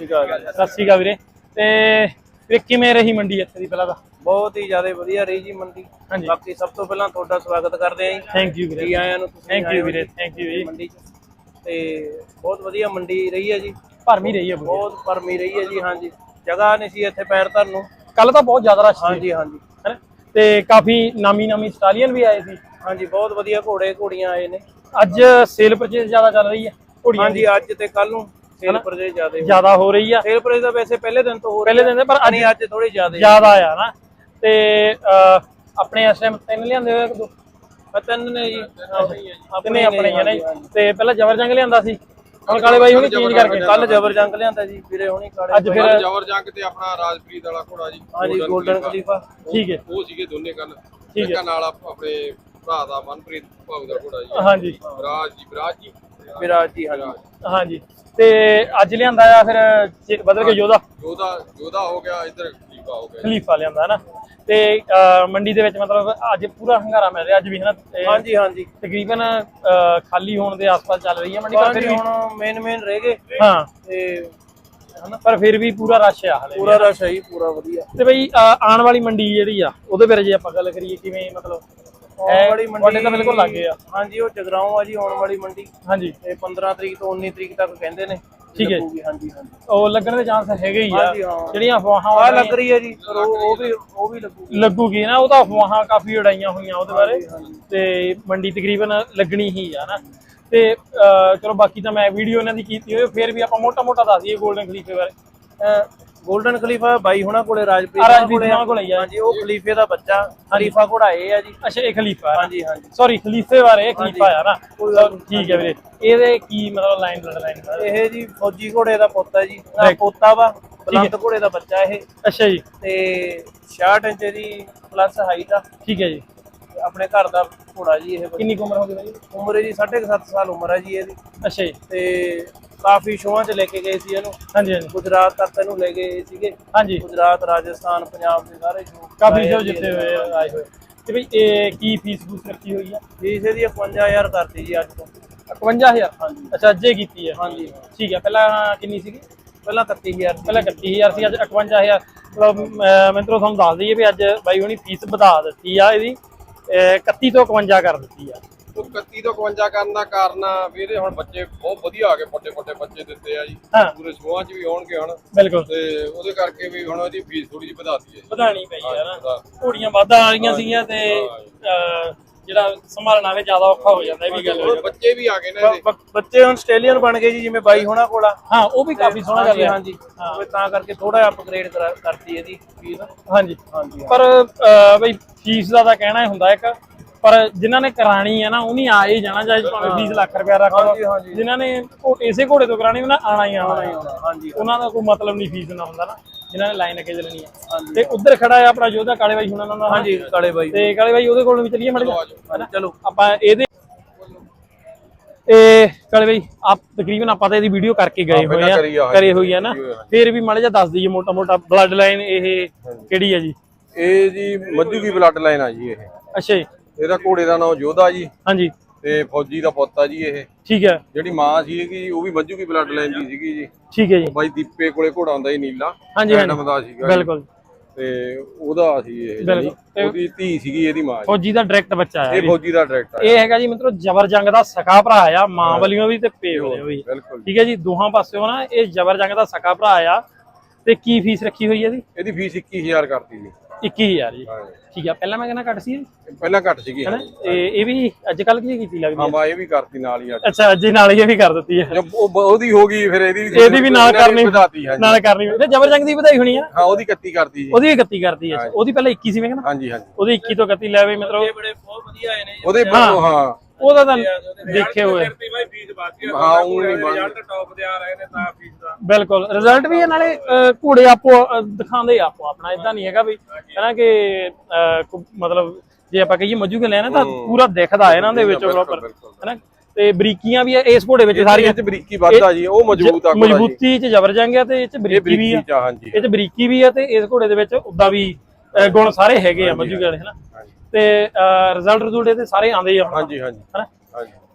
ਸ਼੍ਰੀ ਅਕਾਲ ਸਤਿ ਸ਼੍ਰੀ ਅਕਾਲ ਵੀਰੇ। ਤੇ ਵੀਰੇ ਕਿਵੇਂ ਰਹੀ ਮੰਡੀ ਇੱਥੇ ਦੀ ਪਹਿਲਾਂ ਤਾਂ? ਬਹੁਤ ਹੀ ਜ਼ਿਆਦਾ ਵਧੀਆ ਰਹੀ ਜੀ ਮੰਡੀ। ਹਾਂਜੀ। ਬਾਕੀ ਸਭ ਤੋਂ ਪਹਿਲਾਂ ਤੁਹਾਡਾ ਸਵਾਗਤ ਕਰਦੇ ਆਂ ਜੀ। ਥੈਂਕ ਯੂ ਵੀਰੇ। ਜੀ ਆਇਆਂ ਨੂੰ ਤੁਸੀਂ ਆਏ ਯੂ ਹੋ ਵੀਰੇ ਜੀ ਥੈਂਕ ਯੂ ਜੀ ਮੰਡੀ 'ਚ। ਤੇ ਬਹੁਤ ਵਧੀਆ ਮੰਡੀ ਰਹੀ ਹੈ ਜੀ। ਭਰਮੀ ਰਹੀ ਹੈ ਬਹੁਤ ਭਰਮੀ ਰਹੀ ਹੈ ਜੀ ਹਾਂਜੀ। ਜਗ੍ਹਾ ਨਹੀਂ ਸੀ ਇੱਥੇ ਪੈਰ ਧਰਨ ਨੂੰ। ਕੱਲ ਤਾਂ ਬਹੁਤ ਜ਼ਿਆਦਾ ਰਸ਼ ਸੀ। ਹਾਂਜੀ ਹਾਂਜੀ। ਹੈਨਾ? ਤੇ ਕਾਫੀ ਨਾਮੀ ਨਾਮੀ ਸਟਾਲੀਅਨ ਵੀ ਆਏ ਸੀ। ਹਾਂਜੀ ਬਹੁਤ ਵਧੀਆ ਘੋੜੇ ਘੋੜੀਆਂ ਆਏ ਨੇ। ਅੱਜ ਸੇਲ ਪਰਚੇਸ ਜ਼ਿਆਦਾ ਚੱਲ ਰਹੀ ਹੈ। ਘੋੜੀਆਂ ਹਾਂਜੀ ਅੱਜ ਤੇ ਕੱਲ ਨੂੰ ਸੇਲ ਪਰਜੇ ਜ਼ਿਆਦਾ ਜ਼ਿਆਦਾ ਹੋ ਰਹੀ ਆ। ਸੇਲ ਪਰਜੇ ਤਾਂ ਵੈਸੇ ਪਹਿਲੇ ਦਿਨ ਤੋਂ ਹੋ ਪਹਿਲੇ ਦਿਨ ਦੇ ਪਰ ਅੱਜ ਅੱਜ ਥੋੜੀ ਜ਼ਿਆਦਾ ਜ਼ਿਆਦਾ ਆ ਨਾ। ਤੇ ਆਪਣੇ ਇਸ ਟਾਈਮ ਤਿੰਨ ਲਿਆਂਦੇ ਹੋਏ ਦੋ? ਤਿੰਨ ਨੇ ਜੀ। ਤਿੰਨੇ ਆਪਣੇ ਹੀ ਆ ਨਾ ਜੀ। ਤੇ ਪਹਿਲਾਂ ਜ਼ਬਰ ਜੰਗ ਲਿਆਂਦਾ ਸੀ। ਹੁਣ ਕਾਲੇ ਬਾਈ ਹੁਣੀ ਚੇਂਜ ਕਰਕੇ। ਕੱਲ ਜਬਰ ਜੰਗ ਲਿਆਂਦਾ ਜੀ ਵੀਰੇ ਹੁਣੀ ਕਾਲੇ ਅੱਜ ਫਿਰ ਜਵਰ ਜੰਗ ਤੇ ਆਪਣਾ ਰਾਜਪ੍ਰੀਤ ਵਾਲਾ ਘੋੜਾ ਜੀ ਹਾਂਜੀ 골ਡਨ ਖਲੀਫਾ ਠੀਕ ਹੈ। ਉਹ ਸੀਗੇ ਦੋਨੇ ਕੱਲ ਠੀਕ ਹੈ। ਨਾਲ ਆਪ- ਆਪਣੇ ਭਰਾ ਦਾ ਮਨਪ੍ਰੀਤ ਭਾਉ ਦਾ ਘੋੜਾ ਜੀ। ਹਾਂਜੀ। ਵਿਰਾਜ ਜੀ ਵਿਰਾਜ ਜੀ। ਵਿਰਾਜ ਜੀ ਹਾਂਜੀ। ਹਾਂਜੀ। ਤੇ ਅੱਜ ਲਿਆਂਦਾ ਆ ਫਿਰ ਚ- ਬਦਲ ਕੇ ਯੋਧਾ? ਯੋਧਾ ਯੋਧਾ ਹੋ ਗਿਆ ਇੱਧਰ ਖਲੀਫਾ ਹੋ ਗਿਆ। ਖਲੀਫਾ ਲਿਆਂਦਾ ਹੈ ਨਾ ਤੇ ਅਹ, ਮੰਡੀ ਦੇ ਵਿੱਚ ਮਤਲਬ ਅੱਜ ਪੂਰਾ ਹੰਗਾਰਾ ਮਿਲ ਰਿਹਾ ਅੱਜ ਵੀ ਹੈ ਨਾ ਤੇ ਹਾਂਜੀ ਹਾਂਜੀ। ਤਕਰੀਬਨ ਅਹ, ਖਾਲੀ ਹੋਣ ਦੇ ਆਸ-ਪਾਸ ਚੱਲ ਰਹੀ ਹੈ ਮੰਡੀ ਪਰ ਫਿਰ ਹਾਂਜੀ ਵੀ ਹੁਣ ਮੇਨ ਮੇਨ ਰਹਿ ਗਏ। ਹਾਂ। ਤੇ ਪਰ ਫਿਰ ਵੀ ਪੂਰਾ ਰਸ਼ ਆ ਹਲੇ ਪੂਰਾ ਰਸ਼ ਹੈ ਜੀ ਪੂਰਾ ਵਧੀਆ। ਤੇ ਬਈ ਅਹ, ਆਉਣ ਵਾਲੀ ਮੰਡੀ ਜਿਹੜੀ ਆ ਉਹਦੇ ਬਾਰੇ ਜੇ ਆਪਾਂ ਗੱਲ ਕਰੀਏ ਕਿਵੇਂ ਮਤਲਬ ਆਉਣ ਵਾਲੀ ਤੁਹਾਡੇ ਤਾਂ ਬਿਲਕੁਲ ਲੱਗੇ ਆ। ਹਾਂਜੀ ਉਹ ਜਗਰਾਉਂ ਆ ਜੀ ਆਉਣ ਵਾਲੀ ਮੰਡੀ। ਹਾਂਜੀ। ਤੇ 15 ਤਰੀਕ ਤੋਂ 19 ਤਰੀਕ ਤੱਕ ਕਹਿੰਦੇ ਨੇ। ਠੀਕ ਹੈ। ਲੱਗੂਗੀ, ਹਾਂਜੀ ਹਾਂਜੀ। ਉਹ ਲੱਗਣ ਦੇ ਚਾਂਸ ਹੈਗੇ ਹੀ ਆ। ਹਾਂਜੀ, ਹਾਂ। ਜਿਹੜੀਆਂ ਅਫਵਾਹਾਂ ਆ ਆ ਲੱਗ ਰਹੀ ਹੈ ਜੀ। ਪਰ ਉਹ ਉਹ ਵੀ ਉਹ ਵੀ ਲੱਗੂਗੀ। ਲੱਗੂਗੀ ਨਾ ਉਹ ਤਾਂ ਅਫਵਾਹਾਂ ਕਾਫੀ ਉਡਾਈਆਂ ਹੋਈਆਂ ਉਹਦੇ ਬਾਰੇ। ਤੇ ਮੰਡੀ ਤਕਰੀਬਨ ਲੱਗਣੀ ਹੀ ਆ ਨਾ। ਤੇ ਅਹ, ਚਲੋ ਬਾਕੀ ਤਾਂ ਮੈਂ ਵੀਡੀਓ ਇਹਨਾਂ ਦੀ ਕੀਤੀ ਹੋਈ ਫਿਰ ਵੀ ਆਪਾਂ ਮੋਟਾ ਮੋਟਾ ਦੱਸ ਦਈਏ 골ਡਨ ਖਲੀਫੇ ਬਾਰੇ 골ਡਨ ਖਲੀਫਾ ਬਾਈ ਹੁਣਾਂ ਕੋਲੇ ਰਾਜਪ੍ਰੀਤ ਆ ਹੁਣਾਂ ਰਾਜਪ੍ਰੀਤ ਹੁਣਾਂ ਕੋਲੇ ਹੀ ਆ। ਹਾਂਜੀ ਉਹ ਖਲੀਫੇ ਦਾ ਬੱਚਾ ਖਲੀਫਾ ਘੋੜਾ ਇਹ ਆ ਜੀ। ਅੱਛਾ ਇਹ ਖਲੀਫਾ ਹੈ ਹਾਂਜੀ ਹਾਂਜੀ। ਸੌਰੀ ਖਲੀਫੇ ਬਾਰੇ ਇਹ ਖਲੀਫਾ ਆ ਨਾ। ਕੋਈ ਗੱਲ ਠੀਕ ਹੈ ਵੀਰੇ। ਇਹਦੇ ਕੀ ਮਤਲਬ ਲਾਈਨ ਬਲੱਡ ਲਾਈਨ ਇਹ ਜੀ ਫੌਜੀ ਘੋੜੇ ਦਾ ਪੁੱਤ ਹੈ ਜੀ ਆ ਪੋਤਾ ਵਾ ਬਲੰਦ ਘੋੜੇ ਦਾ ਬੱਚਾ ਇਹ। ਅੱਛਾ ਜੀ। ਤੇ 66 ਇੰਚ ਦੀ ਪਲੱਸ ਹਾਈਟ ਆ। ਠੀਕ ਹੈ ਜੀ। ਆਪਣੇ ਘਰ ਦਾ ਘੋੜਾ ਜੀ ਇਹ। ਕਿੰਨੀ ਕੁ ਉਮਰ ਹੋ ਗਈ ਬਾਈ? ਉਮਰ ਇਹਦੀ 7.5 ਸਾਲ ਉਮਰ ਹੈ ਜੀ ਇਹਦੀ। ਅੱਛਾ ਜੀ। ਤੇ ਕਾਫੀ ਸ਼ੋਆਂ 'ਚ ਲੈ ਕੇ ਗਏ ਸੀ ਇਹਨੂੰ। ਹਾਂਜੀ ਹਾਂਜੀ। ਗੁਜਰਾਤ ਤੱਕ ਇਹਨੂੰ ਲੈ ਗਏ ਸੀਗੇ। ਹਾਂਜੀ। ਗੁਜਰਾਤ ਰਾਜਸਥਾਨ ਪੰਜਾਬ ਦੇ ਸਾਰੇ ਸ਼ੋਅ ਕਾਫੀ ਸ਼ੋ ਜਿੱਤੇ ਹੋਏ ਆ, ਆਏ ਹੋਏ। ਤੇ ਬਈ ਇਹ ਕੀ ਫੀਸ ਫੂਸ ਰੱਖੀ ਹੋਈ ਆ? ਫੀਸ ਇਹਦੀ 51000 ਕਰਤੀ ਜੀ ਅੱਜ ਤੋਂ। 51000 ਹਾਂਜੀ। ਅੱਛਾ ਅੱਜੇ ਕੀਤੀ ਹੈ ਹਾਂਜੀ। ਠੀਕ ਹੈ ਪਹਿਲਾਂ ਕਿੰਨੀ ਸੀਗੀ? ਪਹਿਲਾਂ 31000 ਸੀ। ਪਹਿਲਾਂ 31000 ਸੀ ਅੱਜ 51000 ਮਤਲਬ ਅਹ, ਮੈਂ ਤੁਹਾਨੂੰ ਦੱਸ ਦਈਏ ਵੀ ਅੱਜ ਬਾਈ ਹੁਣੀ ਫੀਸ ਵਧਾ ਦਿੱਤੀ ਆ ਇਹਦੀ ਅਹ, 31 ਤੋਂ 51 ਕਰ ਦਿੱਤੀ ਆ। 31 ਤੋਂ 52 ਕਰਨ ਦਾ ਕਾਰਨ ਆ। ਵੀ ਇਹਦੇ ਹੁਣ ਬੱਚੇ ਬਹੁਤ ਵਧੀਆ ਆ ਗਏ ਵੱਡੇ ਵੱਡੇ ਬੱਚੇ ਦਿੱਤੇ ਆ ਜੀ। ਹਾਂ। ਪੂਰੇ ਸ਼ੋਆਂ 'ਚ ਵੀ ਆਉਣਗੇ ਹੁਣ। ਬਿਲਕੁਲ। ਤੇ ਉਹਦੇ ਕਰਕੇ ਵੀ ਹੁਣ ਇਹਦੀ ਫੀਸ ਥੋੜੀ ਜਿਹੀ ਵਧਾਤੀ ਹੈ ਜੀ। ਵਧਾਣੀ ਪਈ ਵਧਾ- ਘੋੜੀਆਂ ਵਾਧਾ ਆ ਰਹੀਆਂ ਸੀਗੀਆਂ ਤੇ ਅਹ, ਜਿਹੜਾ ਸੰਭਾਲਣਾ ਵੀ ਜ਼ਿਆਦਾ ਔਖਾ ਹੋ ਜਾਂਦਾ ਇਹ ਵੀ ਗੱਲ ਹੁਣ ਬੱਚੇ ਵੀ ਆ ਗਏ ਨੇ ਇਹਦੇ। ਬ- ਬੱਚੇ ਹੁਣ ਆਸਟ੍ਰੇਲੀਅਨ ਬਣ ਗਏ ਜੀ ਜਿਵੇਂ ਬਾਈ ਹੋਣਾ ਕੋਲਾ ਹਾਂ ਉਹ ਵੀ ਕਾਫੀ ਸੋਹਣਾ ਗੱਲ ਹਾਂਜੀ ਹੈ। ਹਾਂਜੀ। ਉਹ ਤਾਂ ਕਰਕੇ ਥੋੜਾ ਅਪਗ੍ਰੇਡ ਕਰਤੀ ਇਹਦੀ ਫੀਸ। ਹਾਂਜੀ ਹਾਂਜੀ। ਪਰ ਅਹ, ਬਈ ਫੀਸ ਦਾ ਤਾਂ ਕਹਿਣਾ ਹੀ ਹੁੰਦਾ ਇੱਕ। ਪਰ ਜਿਨ੍ਹਾਂ ਨੇ ਕਰਾਣੀ ਹੈ ਨਾ ਉਹਨੀ ਆ ਹੀ ਜਾਣਾ ਚਾਹੇ ਭਾਵੇਂ 20 ਲੱਖ ਰੁਪਇਆ ਰੱਖ ਲਓ। ਜਿਨ੍ਹਾਂ ਨੇ ਘੋ- ਇਸੇ ਘੋੜੇ ਤੋਂ ਕਰਾਣੀ ਉਹਨਾਂ ਆਣਾ ਹੀ ਆਣਾ। ਹੈ। ਹਾਂਜੀ। ਉਹਨਾਂ ਦਾ ਕੋਈ ਮਤਲਬ ਨਹੀਂ ਫੀਸ ਨਾ ਹੁੰਦਾ ਨਾ ਜਿਨ੍ਹਾਂ ਨੇ ਲਾਈਨ ਅੱਗੇ ਚੱਲਣੀ ਹੈ ਤੇ ਉੱਧਰ ਖੜਾ ਹੈ ਆਪਣਾ ਯੋਧਾ ਕਾਲੇ ਬਾਈ ਹੁਣਾਂ ਦਾ। ਹਾਂਜੀ ਕਾਲੇ ਬਾਈ ਤੇ ਕਾਲੇ ਬਾਈ ਉਹਦੇ ਕੋਲ ਵੀ ਚੱਲੀਏ ਮੜ ਚਲੋ ਆਪਾਂ ਇਹਦੇ ਇਹ ਕਾਲੇ ਬਾਈ ਆਪ ਤਕਰੀਬਨ ਆਪਾਂ ਤਾਂ ਇਹਦੀ ਵੀਡੀਓ ਕਰਕੇ ਗਏ ਹੋਏ ਆ। ਕਰੀ ਹੋਈ ਆ ਨਾ। ਫੇਰ ਵੀ ਮਾੜਾ ਜਿਹਾ ਦੱਸ ਦਈਏ ਮੋਟਾ ਮੋਟਾ ਬਲੱਡ ਲਾਈਨ ਇਹ ਕਿਹੜੀ ਹੈ ਜੀ? ਇਹ ਜੀ ਮੱਝੂ ਦੀ ਬਲੱਡ ਲਾਈਨ ਆ ਜੀ ਇਹ। ਅੱਛਾ ਜੀ। ਇਹਦਾ ਘੋੜੇ ਦਾ ਨਾਮ ਯੋਧਾ ਜੀ। ਹਾਂਜੀ। ਤੇ ਫੌਜੀ ਦਾ ਪੁੱਤ ਆ ਜੀ ਇਹ। ਠੀਕ ਹੈ। ਜਿਹੜੀ ਮਾਂ ਸੀਗੀ ਉਹ ਵੀ ਮੱਝੂ ਦੀ ਬਲੱਡ ਲਾਈਨ ਦੀ ਸੀਗੀ ਜੀ। ਠੀਕ ਹੈ ਜੀ। ਬਾਈ ਦੀਪੇ ਕੋਲੇ ਘੋੜਾ ਹੁੰਦਾ ਸੀ ਨੀਲਾ। ਹਾਂਜੀ। ਐਡਮ ਦਾ ਸੀਗਾ ਜੀ। ਬਿਲਕੁਲ। ਤੇ ਉਹਦਾ ਸੀ ਇਹ। ਜੀ ਉਹਦੀ ਧੀ ਸੀਗੀ ਇਹਦੀ ਮਾਂ ਜੀ। ਫੌਜੀ ਦਾ ਡਾਇਰੈਕਟ ਬੱਚਾ ਹੈ ਇਹ ਫੌਜੀ ਦਾ ਡਾਇਰੈਕਟਰ ਇਹ ਹੈਗਾ ਜੀ ਮਤਲਬ ਜ਼ਬਰ ਜੰਗ ਦਾ ਸਕਾ ਭਰਾ ਆ। ਮਾਂ ਵੱਲੋਂ ਵੀ ਤੇ ਪੇ ਵੱਲੋਂ ਵੀ। ਬਿਲਕੁਲ ਠੀਕ ਹੈ ਜੀ ਦੋਹਾਂ ਪਾਸਿਓਂ ਨਾ ਇਹ ਜ਼ਬਰ ਜੰਗ ਦਾ ਸਕਾ ਭਰਾ ਆ। ਤੇ ਕੀ ਫੀਸ ਰੱਖੀ ਹੋਈ ਹੈ ਇਹਦੀ? ਇਹਦੀ ਫੀਸ 21000 ਕਰਤੀ ਜੀ। 21000 ਜੀ। ਹਾਂ ਠੀਕ ਆ ਪਹਿਲਾਂ ਮੈਂ ਕਹਿੰਦਾ ਘੱਟ ਸੀ ਇਹ, ਇਹ ਪਹਿਲਾਂ ਘੱਟ ਸੀਗੀ ਹੈਨਾ? ਇਹ ਇਹ ਵੀ ਅੱਜ ਕੱਲ ਕੀ ਕੀਤੀ ਲੱਗਦੀ ਹਾਂ ਹੈ ਬਾ ਇਹ ਵੀ ਕਰਤੀ ਨਾਲ ਹੀ ਅੱਜ। ਅੱਛਾ ਅੱਜ ਹੀ ਨਾਲ ਹੀ ਇਹ ਵੀ ਕਰ ਦਿੱਤੀ ਹੈ ਜਦ ਉਹ ਬ- ਉਹਦੀ ਹੋ ਗਈ ਫਿਰ ਇਹਦੀ ਇਹਦੀ ਵੀ ਨਾਲ ਇਹਨਾਂ ਨੇ ਕਰਨੀ ਵਧਾਤੀ ਹਾਂਜੀ। ਨਾਲ ਕਰਨੀ। ਤੇ ਜ਼ਬਰ ਜੰਗ ਦੀ ਵਧਾਈ ਹੋਣੀ ਆ? ਹਾਂ ਉਹਦੀ 31 ਕਰਤੀ ਜੀ। ਉਹਦੀ ਵੀ 31 ਕਰਤੀ ਹੈ ਉਹਦੀ ਪਹਿਲਾਂ 21 ਸੀ ਮੈਂ ਕਹਿੰਦਾ। ਹਾਂਜੀ ਹਾਂਜੀ। ਉਹਦੀ 21 ਤੋਂ 31 ਲੈ ਵੀ ਮਤਲਬ ਬੜੇ ਬਹੁਤ ਵਧੀਆ ਆਏ ਨੇ ਜੀ। ਉਹਦੇ ਬਾਅਦ ਹਾਂ। ਉਹਦਾ ਤਾਂ ਦੇਖੇ ਹੋਏ। ਬਾਈ ਫੀਸ ਬਾਤੀ ਹਾਂ ਉਹ ਨਹੀਂ ਬਣ ਟੌਪ ਤੇ ਆ ਰਹੇ ਨੇ ਤਾਂ ਫੀਸ ਦਾ। ਬਿਲਕੁਲ ਰਿਜ਼ਲਟ ਵੀ ਇਹ ਨਾਲੇ ਅਹ, ਘੋੜੇ ਆਪੋ ਅਹ, ਦਿਖਾਉਂਦੇ ਆਪੋ ਆਪਣਾ ਇਦਾਂ ਨਹੀਂ ਹੈਗਾ ਵੀ ਹੈਨਾ ਕਿ ਅਹ, ਕੋ- ਮਤਲਬ ਜੇ ਆਪਾਂ ਕਹੀਏ ਮੱਜੂ ਕੇ ਲੈਣਾ ਤਾਂ ਪੂਰਾ ਦਿਖਦਾ ਇਹਨਾਂ ਦੇ ਵਿੱਚ ਬਿਲਕੁਲ, ਪ੍ਰੋਪਰ ਬਿਲਕੁਲ। ਹੈਨਾ? ਤੇ ਬਰੀਕੀਆਂ ਵੀ ਆ ਇਸ ਘੋੜੇ ਵਿੱਚ ਸਾਰੀਆਂ। ਚ ਬਰੀਕੀ ਵੱਧਦਾ ਜੀ ਉਹ ਮਜ਼ਬੂਤ ਆ ਘੋੜਾ ਜੀ। ਮਜ਼ਬੂਤੀ ਚ ਜ਼ਬਰ ਜੰਗ ਆ ਤੇ ਇਹ ਚ ਇਹ ਬਰੀਕੀ ਵੀ ਆ। ਚ ਆ, ਹਾਂਜੀ। ਇਹ ਚ ਬਰੀਕੀ ਵੀ ਆ ਤੇ ਇਸ ਘੋੜੇ ਦੇ ਵਿੱਚ ਉਦਾਂ ਵੀ ਅਹ, ਗੁਣ ਸਾਰੇ ਹੈਗੇ ਆ ਮੱਜੂ ਕੇ ਵਾਲੇ ਹੈਨਾ। ਤੇ ਰਿਜ਼ਲਟ ਰਿਜ਼ਲਟ ਇਹਦੇ ਸਾਰੇ ਆਉਂਦੇ ਆ ਹੁਣ ਹਾਂਜੀ ਹਾਂਜੀ। ਹੈਨਾ?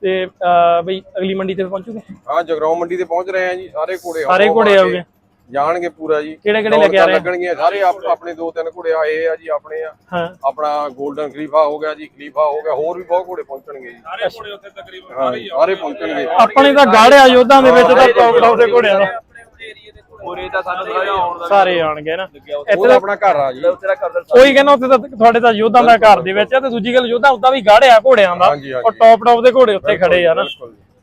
ਤੇ ਅਹ, ਬਈ ਅਗਲੀ ਮੰਡੀ ਤੇ ਪਹੁੰਚੂਗੇ ਹਾਂ? ਜਗਰਾਉਂ ਮੰਡੀ ਤੇ ਪਹੁੰਚ ਰਹੇ ਆ ਜੀ ਸਾਰੇ ਘੋੜੇ ਸਾਰੇ ਘੋੜੇ ਆ ਆਉਗੇ ਜਾਣਗੇ ਪੂਰਾ ਜੀ। ਕਿਹੜੇ ਕਿਹੜੇ ਲੈ ਕੇ ਆ ਰਹੇ? ਆ? ਲੱਗਣਗੀਆਂ ਸਾਰੇ ਆਪ- ਆਪਣੇ ਦੋ ਤਿੰਨ ਘੋੜੇ ਆਏ ਆ ਜੀ ਆਪਣੇ ਆ। ਹਾਂ। ਆਪਣਾ 골ਡਨ ਖਲੀਫਾ ਹੋ ਗਿਆ ਜੀ ਖਲੀਫਾ ਹੋ ਗਿਆ ਹੋਰ ਵੀ ਬਹੁਤ ਘੋੜੇ ਪਹੁੰਚਣਗੇ ਜੀ। ਸਾਰੇ ਘੋੜੇ ਉੱਥੇ ਤਕਰੀਬਨ ਹਾਂ ਜੀ, ਸਾਰੇ ਪਹੁੰਚਣਗੇ। ਆਪਣੇ ਤਾਂ ਗਾੜਿਆ ਯੋਧਾਂ ਦੇ ਵਿੱਚ ਤਾਂ ਟੌਪ ਟੌਪ ਦੇ ਘੋੜਿਆਂ ਦਾ। ਆਪਣੇ ਏਰੀਏ ਦੇ ਘੋੜੇ ਤਾਂ ਸਾਨੂੰ ਥੋੜਾ ਜਿਹਾ ਆਉਣ ਦਾ ਸਾਰੇ ਆਣਗੇ ਨਾ। ਇੱਥੇ ਤਾਂ ਆਪਣਾ ਘਰ ਆ ਜੀ। ਉਹੀ ਕਹਿੰਦਾ ਉੱਥੇ ਤਾਂ ਤੁਹਾਡੇ ਤਾਂ ਯੋਧਾਂ ਦਾ ਘਰ ਦੇ ਵਿੱਚ ਆ ਤੇ ਦੂਜੀ ਗੱਲ ਯੋਧਾ ਉਦਾਂ ਵੀ ਗਾੜਿਆ ਘੋੜਿਆਂ ਦਾ। ਉਹ ਟੌਪ ਟੌਪ ਦੇ ਘੋੜੇ ਉੱਤੇ ਖੜੇ ਆ ਨਾ।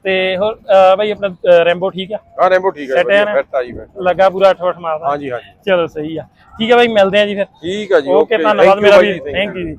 ਤੇ ਹੋਰ ਬਾਈ ਆਪਣਾ ਰੈਂਬੋ ਠੀਕ ਆ? ਹਾਂ ਰੈਂਬੋ ਠੀਕ ਨਾ? ਫਿੱਟ ਆ ਜੀ। ਲੱਗਾ ਪੂਰਾ 8 ਮਾਰਦਾ। ਹਾਂਜੀ ਹਾਂਜੀ। ਚਲੋ ਸਹੀ ਆ। ਠੀਕ ਆ ਬਾਈ ਮਿਲਦੇ ਆ ਜੀ ਫਿਰ। ਠੀਕ ਆ ਜੀ ਓਕੇ ਧੰਨਵਾਦ ਮੇਰਾ ਵੀ। ਥੈਂਕ ਯੂ ਜੀ।